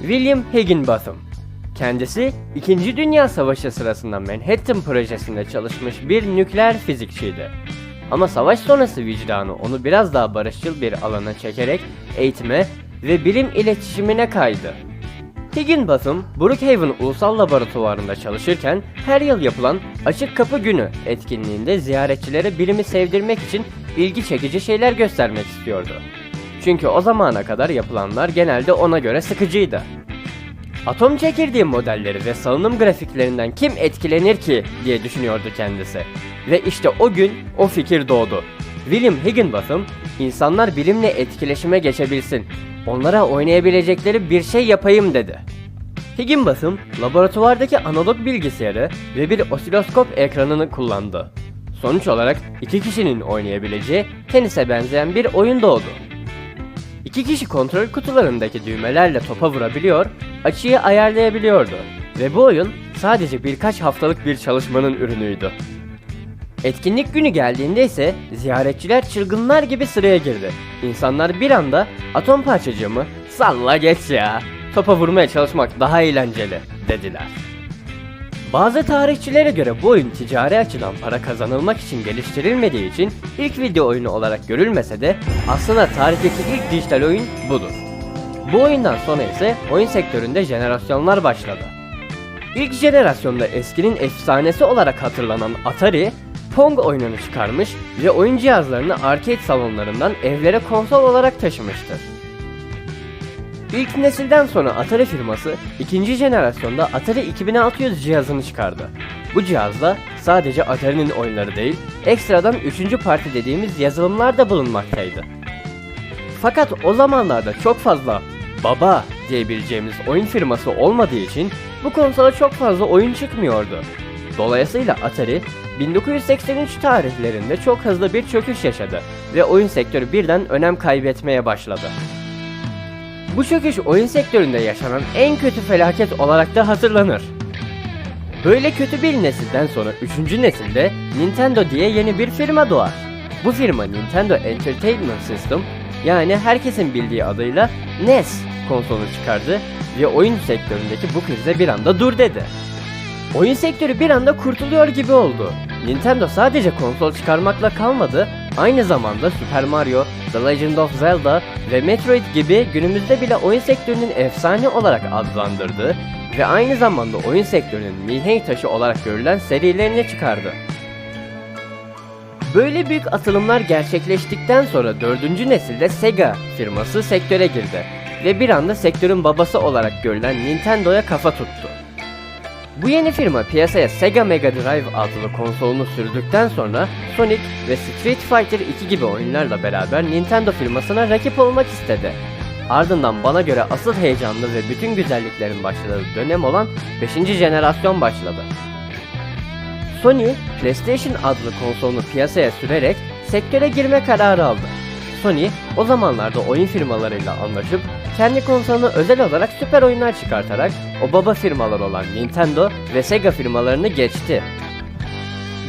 William Higginbotham. Kendisi 2. Dünya Savaşı sırasında Manhattan projesinde çalışmış bir nükleer fizikçiydi. Ama savaş sonrası vicdanı onu biraz daha barışçıl bir alana çekerek eğitime ve bilim iletişimine kaydı. Higginbotham, Brookhaven Ulusal Laboratuvarı'nda çalışırken her yıl yapılan Açık Kapı Günü etkinliğinde ziyaretçilere bilimi sevdirmek için ilgi çekici şeyler göstermek istiyordu. Çünkü o zamana kadar yapılanlar genelde ona göre sıkıcıydı. Atom çekirdeği modelleri ve salınım grafiklerinden kim etkilenir ki diye düşünüyordu kendisi. Ve işte o gün o fikir doğdu. William Higginbotham, insanlar bilimle etkileşime geçebilsin, onlara oynayabilecekleri bir şey yapayım dedi. Higginbotham, laboratuvardaki analog bilgisayarı ve bir osiloskop ekranını kullandı. Sonuç olarak iki kişinin oynayabileceği tenise benzeyen bir oyun doğdu. İki kişi kontrol kutularındaki düğmelerle topa vurabiliyor, açıyı ayarlayabiliyordu ve bu oyun sadece birkaç haftalık bir çalışmanın ürünüydü. Etkinlik günü geldiğinde ise ziyaretçiler çılgınlar gibi sıraya girdi. İnsanlar bir anda atom parçacığımı salla geç ya, topa vurmaya çalışmak daha eğlenceli dediler. Bazı tarihçilere göre bu oyun ticari açıdan para kazanılmak için geliştirilmediği için ilk video oyunu olarak görülmese de aslında tarihteki ilk dijital oyun budur. Bu oyundan sonra ise oyun sektöründe jenerasyonlar başladı. İlk jenerasyonda eskinin efsanesi olarak hatırlanan Atari, Pong oyununu çıkarmış ve oyun cihazlarını arcade salonlarından evlere konsol olarak taşımıştır. İlk nesilden sonra Atari firması ikinci jenerasyonda Atari 2600 cihazını çıkardı. Bu cihazda sadece Atari'nin oyunları değil, ekstradan üçüncü parti dediğimiz yazılımlar da bulunmaktaydı. Fakat o zamanlarda çok fazla baba diyebileceğimiz oyun firması olmadığı için bu konsola çok fazla oyun çıkmıyordu. Dolayısıyla Atari 1983 tarihlerinde çok hızlı bir çöküş yaşadı ve oyun sektörü birden önem kaybetmeye başladı. Bu çöküş oyun sektöründe yaşanan en kötü felaket olarak da hatırlanır. Böyle kötü bir nesilden sonra 3. nesilde Nintendo diye yeni bir firma doğar. Bu firma Nintendo Entertainment System yani herkesin bildiği adıyla NES konsolu çıkardı ve oyun sektöründeki bu krize bir anda dur dedi. Oyun sektörü bir anda kurtuluyor gibi oldu. Nintendo sadece konsol çıkarmakla kalmadı, aynı zamanda Super Mario, The Legend of Zelda ve Metroid gibi günümüzde bile oyun sektörünün efsane olarak adlandırdığı ve aynı zamanda oyun sektörünün mihenk taşı olarak görülen serilerini çıkardı. Böyle büyük atılımlar gerçekleştikten sonra dördüncü nesilde Sega firması sektöre girdi ve bir anda sektörün babası olarak görülen Nintendo'ya kafa tuttu. Bu yeni firma piyasaya Sega Mega Drive adlı konsolunu sürdükten sonra Sonic ve Street Fighter 2 gibi oyunlarla beraber Nintendo firmasına rakip olmak istedi. Ardından bana göre asıl heyecanlı ve bütün güzelliklerin başladığı dönem olan 5. jenerasyon başladı. Sony, PlayStation adlı konsolunu piyasaya sürerek sektöre girme kararı aldı. Sony, o zamanlarda oyun firmalarıyla anlaşıp kendi konsoluna özel olarak süper oyunlar çıkartarak o baba firmalar olan Nintendo ve Sega firmalarını geçti.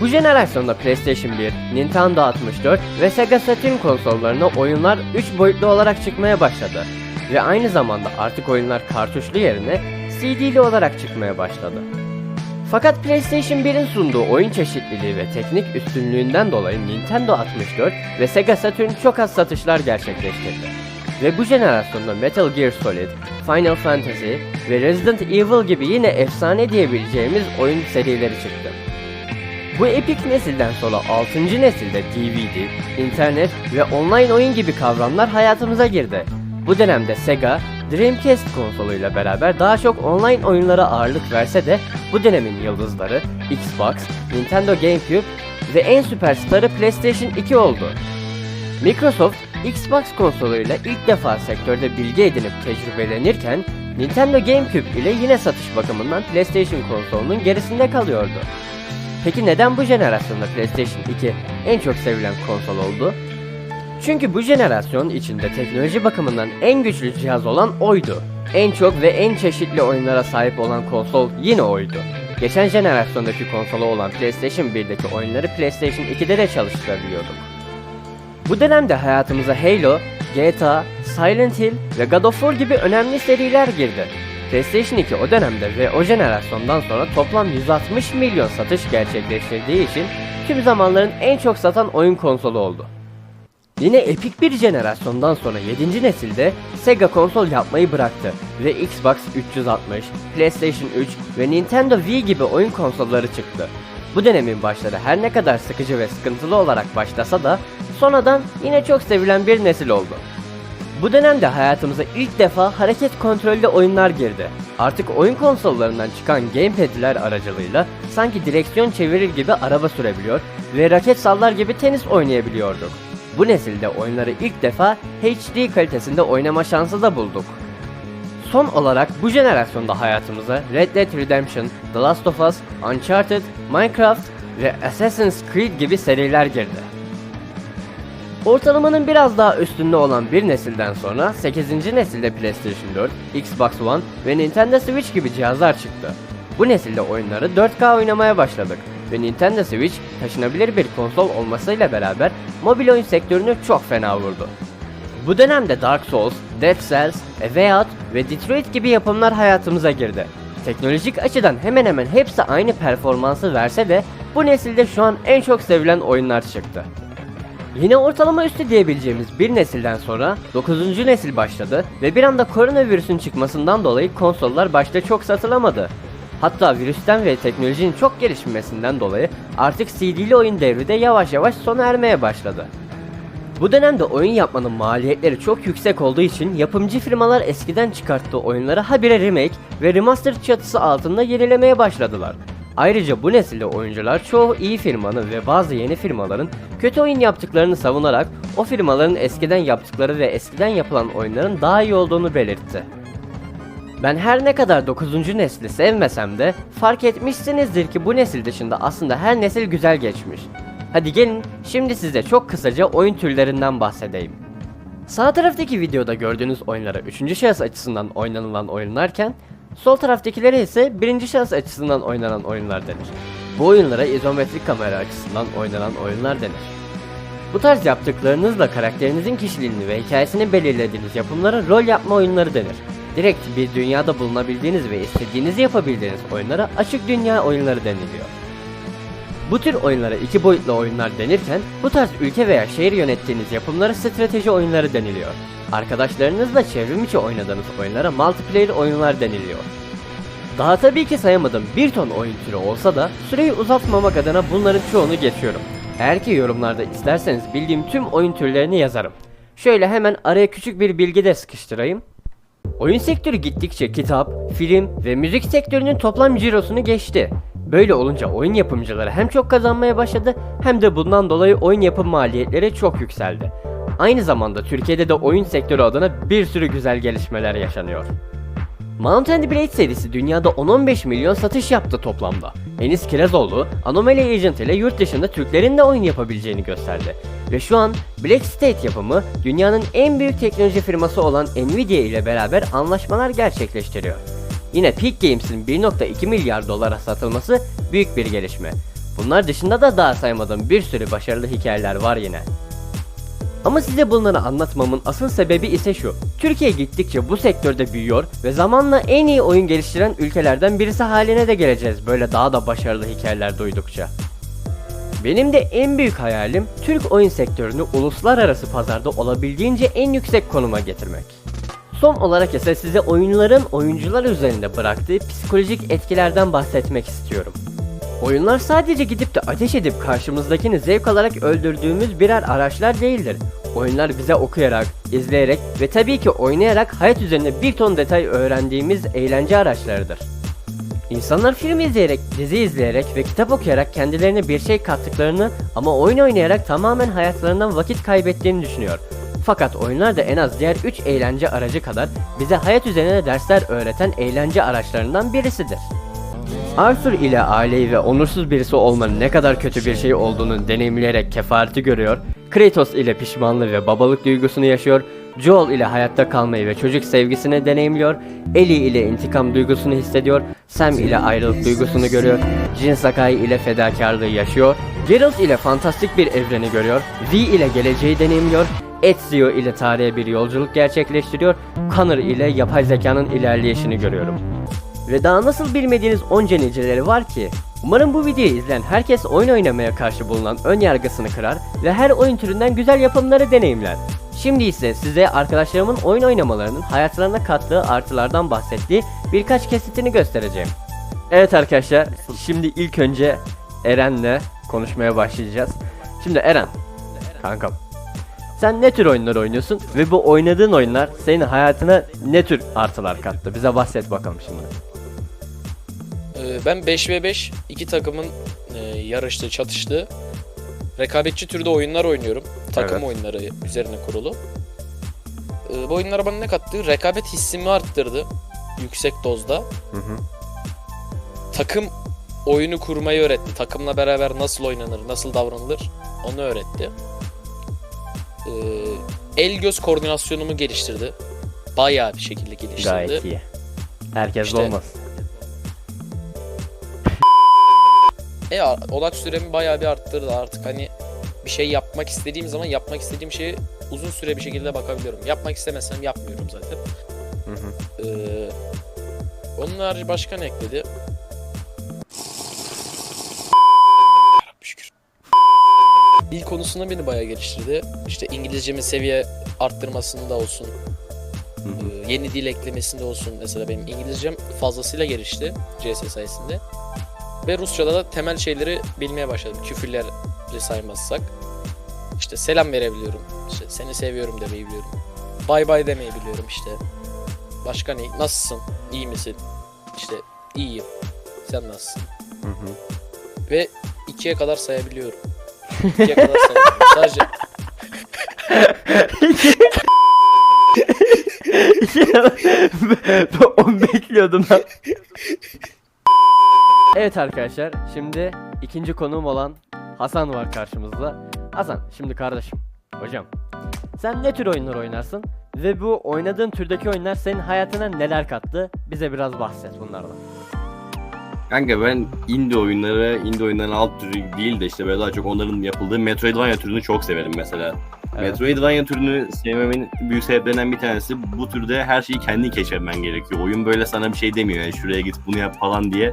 Bu jenerasyonda PlayStation 1, Nintendo 64 ve Sega Saturn konsollarına oyunlar 3 boyutlu olarak çıkmaya başladı ve aynı zamanda artık oyunlar kartuşlu yerine CD'li olarak çıkmaya başladı. Fakat PlayStation 1'in sunduğu oyun çeşitliliği ve teknik üstünlüğünden dolayı Nintendo 64 ve Sega Saturn çok az satışlar gerçekleştirdi. Ve bu jenerasyonda Metal Gear Solid, Final Fantasy ve Resident Evil gibi yine efsane diyebileceğimiz oyun serileri çıktı. Bu epik nesilden sonra 6. nesilde DVD, internet ve online oyun gibi kavramlar hayatımıza girdi. Bu dönemde Sega, Dreamcast konsoluyla beraber daha çok online oyunlara ağırlık verse de bu dönemin yıldızları Xbox, Nintendo GameCube ve en süperstarı PlayStation 2 oldu. Microsoft, Xbox konsoluyla ilk defa sektörde bilgi edinip tecrübelenirken Nintendo GameCube ile yine satış bakımından PlayStation konsolunun gerisinde kalıyordu. Peki neden bu jenerasyonda PlayStation 2 en çok sevilen konsol oldu? Çünkü bu jenerasyon içinde teknoloji bakımından en güçlü cihaz olan oydu. En çok ve en çeşitli oyunlara sahip olan konsol yine oydu. Geçen jenerasyondaki konsolu olan PlayStation 1'deki oyunları PlayStation 2'de de çalıştırabiliyorduk. Bu dönemde hayatımıza Halo, GTA, Silent Hill ve God of War gibi önemli seriler girdi. PlayStation 2 o dönemde ve o jenerasyondan sonra toplam 160 milyon satış gerçekleştirdiği için tüm zamanların en çok satan oyun konsolu oldu. Yine epik bir jenerasyondan sonra 7. nesilde Sega konsol yapmayı bıraktı ve Xbox 360, PlayStation 3 ve Nintendo Wii gibi oyun konsolları çıktı. Bu dönemin başları her ne kadar sıkıcı ve sıkıntılı olarak başlasa da sonradan yine çok sevilen bir nesil oldu. Bu dönemde hayatımıza ilk defa hareket kontrollü oyunlar girdi. Artık oyun konsollarından çıkan gamepad'ler aracılığıyla sanki direksiyon çevirir gibi araba sürebiliyor ve raket sallar gibi tenis oynayabiliyorduk. Bu nesilde oyunları ilk defa HD kalitesinde oynama şansı da bulduk. Son olarak bu jenerasyonda hayatımıza Red Dead Redemption, The Last of Us, Uncharted, Minecraft ve Assassin's Creed gibi seriler girdi. Ortalamanın biraz daha üstünde olan bir nesilden sonra 8. nesilde PlayStation 4, Xbox One ve Nintendo Switch gibi cihazlar çıktı. Bu nesilde oyunları 4K oynamaya başladık ve Nintendo Switch taşınabilir bir konsol olmasıyla beraber mobil oyun sektörünü çok fena vurdu. Bu dönemde Dark Souls, Dead Cells, A Way Out ve Detroit gibi yapımlar hayatımıza girdi. Teknolojik açıdan hemen hemen hepsi aynı performansı verse de bu nesilde şu an en çok sevilen oyunlar çıktı. Yine ortalama üstü diyebileceğimiz bir nesilden sonra 9. nesil başladı ve bir anda koronavirüsün çıkmasından dolayı konsollar başta çok satılamadı. Hatta virüsten ve teknolojinin çok gelişmesinden dolayı artık CD'li oyun devri de yavaş yavaş sona ermeye başladı. Bu dönemde oyun yapmanın maliyetleri çok yüksek olduğu için yapımcı firmalar eskiden çıkarttığı oyunları habire remake ve remaster çatısı altında yenilemeye başladılar. Ayrıca bu nesilde oyuncular çoğu iyi firmanın ve bazı yeni firmaların kötü oyun yaptıklarını savunarak o firmaların eskiden yaptıkları ve eskiden yapılan oyunların daha iyi olduğunu belirtti. Ben her ne kadar 9. nesli sevmesem de fark etmişsinizdir ki bu nesil dışında aslında her nesil güzel geçmiş. Hadi gelin şimdi size çok kısaca oyun türlerinden bahsedeyim. Sağ taraftaki videoda gördüğünüz oyunlara 3. şahıs açısından oynanılan oyunlarken sol taraftakilere ise 1. şahıs açısından oynanan oyunlar denir. Bu oyunlara izometrik kamera açısından oynanan oyunlar denir. Bu tarz yaptıklarınızla karakterinizin kişiliğini ve hikayesini belirlediğiniz yapımlara rol yapma oyunları denir. Direkt bir dünyada bulunabildiğiniz ve istediğinizi yapabildiğiniz oyunlara açık dünya oyunları deniliyor. Bu tür oyunlara iki boyutlu oyunlar denirken bu tarz ülke veya şehir yönettiğiniz yapımlara strateji oyunları deniliyor. Arkadaşlarınızla çevrim içi oynadığınız oyunlara multiplayer oyunlar deniliyor. Daha tabii ki sayamadığım bir ton oyun türü olsa da süreyi uzatmamak adına bunların çoğunu geçiyorum. Eğer ki yorumlarda isterseniz bildiğim tüm oyun türlerini yazarım. Şöyle hemen araya küçük bir bilgi de sıkıştırayım. Oyun sektörü gittikçe kitap, film ve müzik sektörünün toplam cirosunu geçti. Böyle olunca oyun yapımcıları hem çok kazanmaya başladı hem de bundan dolayı oyun yapım maliyetleri çok yükseldi. Aynı zamanda Türkiye'de de oyun sektörü adına bir sürü güzel gelişmeler yaşanıyor. Mount and Blade serisi dünyada 10-15 milyon satış yaptı toplamda. Enis Kirazoğlu, Anomaly Agent ile yurt dışında Türklerin de oyun yapabileceğini gösterdi. Ve şu an Black State yapımı dünyanın en büyük teknoloji firması olan Nvidia ile beraber anlaşmalar gerçekleştiriyor. Yine Peak Games'in 1.2 milyar dolara satılması büyük bir gelişme. Bunlar dışında da daha saymadığım bir sürü başarılı hikayeler var yine. Ama size bunları anlatmamın asıl sebebi ise şu. Türkiye gittikçe bu sektörde büyüyor ve zamanla en iyi oyun geliştiren ülkelerden birisi haline de geleceğiz böyle daha da başarılı hikayeler duydukça. Benim de en büyük hayalim Türk oyun sektörünü uluslararası pazarda olabildiğince en yüksek konuma getirmek. Son olarak ise size oyunların oyuncular üzerinde bıraktığı psikolojik etkilerden bahsetmek istiyorum. Oyunlar sadece gidip de ateş edip karşımızdakini zevk alarak öldürdüğümüz birer araçlar değildir. Oyunlar bize okuyarak, izleyerek ve tabii ki oynayarak hayat üzerinde bir ton detay öğrendiğimiz eğlence araçlarıdır. İnsanlar film izleyerek, dizi izleyerek ve kitap okuyarak kendilerine bir şey kattıklarını ama oyun oynayarak tamamen hayatlarından vakit kaybettiğini düşünüyor. Fakat oyunlar da en az diğer 3 eğlence aracı kadar bize hayat üzerine dersler öğreten eğlence araçlarından birisidir. Arthur ile aileyi ve onursuz birisi olmanın ne kadar kötü bir şey olduğunu deneyimleyerek kefareti görüyor, Kratos ile pişmanlığı ve babalık duygusunu yaşıyor, Joel ile hayatta kalmayı ve çocuk sevgisini deneyimliyor, Ellie ile intikam duygusunu hissediyor, Sam ile ayrılık duygusunu görüyor, Jin Sakai ile fedakarlığı yaşıyor, Geralt ile fantastik bir evreni görüyor, V ile geleceği deneyimliyor, Ezio ile tarihe bir yolculuk gerçekleştiriyor, Connor ile yapay zekanın ilerleyişini görüyorum. Ve daha nasıl bilmediğiniz onca niceleri var ki. Umarım bu videoyu izleyen herkes oyun oynamaya karşı bulunan ön yargısını kırar ve her oyun türünden güzel yapımları deneyimler. Şimdi ise size arkadaşlarımın oyun oynamalarının hayatlarına kattığı artılardan bahsettiği birkaç kesitini göstereceğim. Evet arkadaşlar, şimdi ilk önce Eren'le konuşmaya başlayacağız. Şimdi Eren, kankam. Sen ne tür oyunlar oynuyorsun ve bu oynadığın oyunlar senin hayatına ne tür artılar kattı? Bize bahset bakalım şimdi. Ee, Ben 5v5 iki takımın e, yarıştığı, çatıştığı rekabetçi türde oyunlar oynuyorum. Takım Evet. oyunları üzerine kurulu. Ee, Bu oyunlar bana ne kattı? Rekabet hissimi arttırdı yüksek dozda. Hı hı. Takım oyunu kurmayı öğretti. Takımla beraber nasıl oynanır, nasıl davranılır onu öğretti. Ee, El göz koordinasyonumu geliştirdi. Bayağı bir şekilde geliştirdi. Gayet iyi. Herkes İşte- olmaz. E odak süremi bayağı bir arttırdı artık hani bir şey yapmak istediğim zaman yapmak istediğim şeye uzun süre bir şekilde bakabiliyorum. Yapmak istemezsem yapmıyorum zaten. Hı hı. Ee, onun harici başka ne ekledi? Dil konusunda beni bayağı geliştirdi. İşte İngilizcemin seviye arttırmasında olsun, ee, yeni dil eklemesinde olsun mesela benim İngilizcem fazlasıyla gelişti CS sayesinde. Ve Rusça'da da temel şeyleri bilmeye başladım. Küfürleri saymazsak. İşte selam verebiliyorum. İşte seni seviyorum demeyi biliyorum. Bay bay demeyi biliyorum işte. Başka ne? Nasılsın? İyi misin? İşte iyiyim. Sen nasılsın? Hı hı. Ve ikiye kadar sayabiliyorum. Sayabiliyorum. Sadece ben onu bekliyordum lan. Evet arkadaşlar şimdi ikinci konuğum olan Hasan var karşımızda. Hasan şimdi kardeşim hocam sen ne tür oyunlar oynarsın ve bu oynadığın türdeki oyunlar senin hayatına neler kattı bize biraz bahset bunlardan. Kanka ben indie oyunları, indie oyunların alt türü değil de işte böyle daha çok onların yapıldığı Metroidvania türünü çok severim mesela. Evet. Metroidvania türünü sevmemin büyük sebeplerinden bir tanesi bu türde her şeyi kendin keşfetmen gerekiyor. Oyun böyle sana bir şey demiyor yani şuraya git bunu yap falan diye.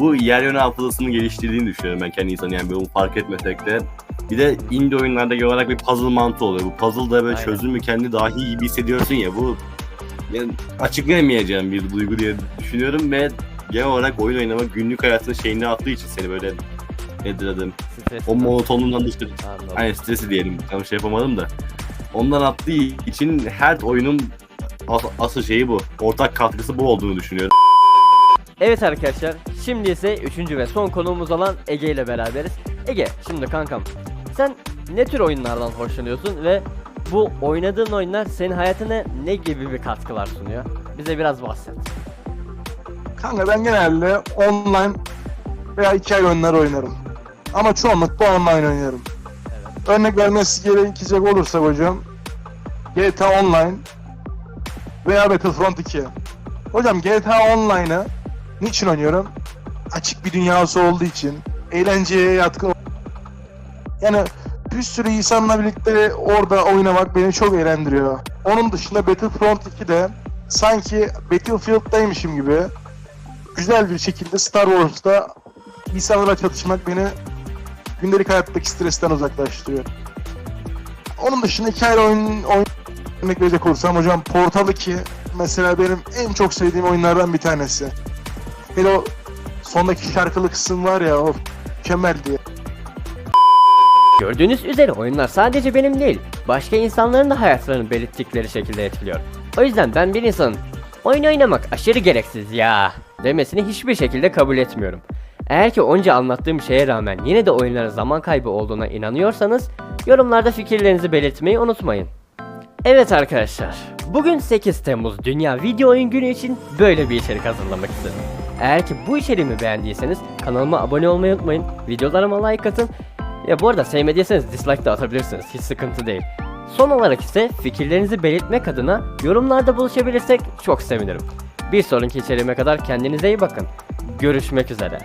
Bu yer yöne hafızasını geliştirdiğini düşünüyorum ben kendi insanı yani bunu fark etmesek de. Bir de indie oyunlarda genel olarak bir puzzle mantığı oluyor. Bu puzzle'da böyle Aynen. çözümü kendi dahi gibi hissediyorsun ya bu yani açıklayamayacağım bir duygu diye düşünüyorum ve genel olarak oyun oynamak günlük hayatın şeyini attığı için seni böyle nedir adım Stres. o monotonluğundan dışarı Anladım. hani stresi diyelim tam şey yapamadım da ondan attığı için her oyunun as- asıl şeyi bu ortak katkısı bu olduğunu düşünüyorum. Evet arkadaşlar, şimdi ise üçüncü ve son konuğumuz olan Ege ile beraberiz. Ege, şimdi kankam, sen ne tür oyunlardan hoşlanıyorsun ve bu oynadığın oyunlar senin hayatına ne gibi bir katkılar sunuyor? Bize biraz bahset. Kanka ben genelde online veya hikaye oyunları oynarım. Ama çoğunlukla online oynarım. Örnek vermesi gerekecek olursa hocam GTA Online veya Battlefront 2. Hocam GTA Online'ı niçin oynuyorum? Açık bir dünyası olduğu için, eğlenceye yatkın yani bir sürü insanla birlikte orada oynamak beni çok eğlendiriyor. Onun dışında Battlefront 2'de sanki Battlefield'daymışım gibi güzel bir şekilde Star Wars'ta insanlarla çatışmak beni gündelik hayattaki stresten uzaklaştırıyor. Onun dışında hikaye oyun, oyun örnek verecek olursam hocam Portal 2 mesela benim en çok sevdiğim oyunlardan bir tanesi. Hele o sondaki şarkılı kısım var ya o mükemmel diye. Gördüğünüz üzere oyunlar sadece benim değil, başka insanların da hayatlarını belirttikleri şekilde etkiliyor. O yüzden ben bir insanın oyun oynamak aşırı gereksiz ya demesini hiçbir şekilde kabul etmiyorum. Eğer ki onca anlattığım şeye rağmen yine de oyunların zaman kaybı olduğuna inanıyorsanız yorumlarda fikirlerinizi belirtmeyi unutmayın. Evet arkadaşlar, bugün 8 Temmuz Dünya Video Oyun Günü için böyle bir içerik hazırlamak istedim. Eğer ki bu içeriğimi beğendiyseniz kanalıma abone olmayı unutmayın, videolarıma like atın. Ya bu arada sevmediyseniz dislike de atabilirsiniz, hiç sıkıntı değil. Son olarak ise fikirlerinizi belirtmek adına yorumlarda buluşabilirsek çok sevinirim. Bir sonraki içeriğime kadar kendinize iyi bakın. Görüşmek üzere.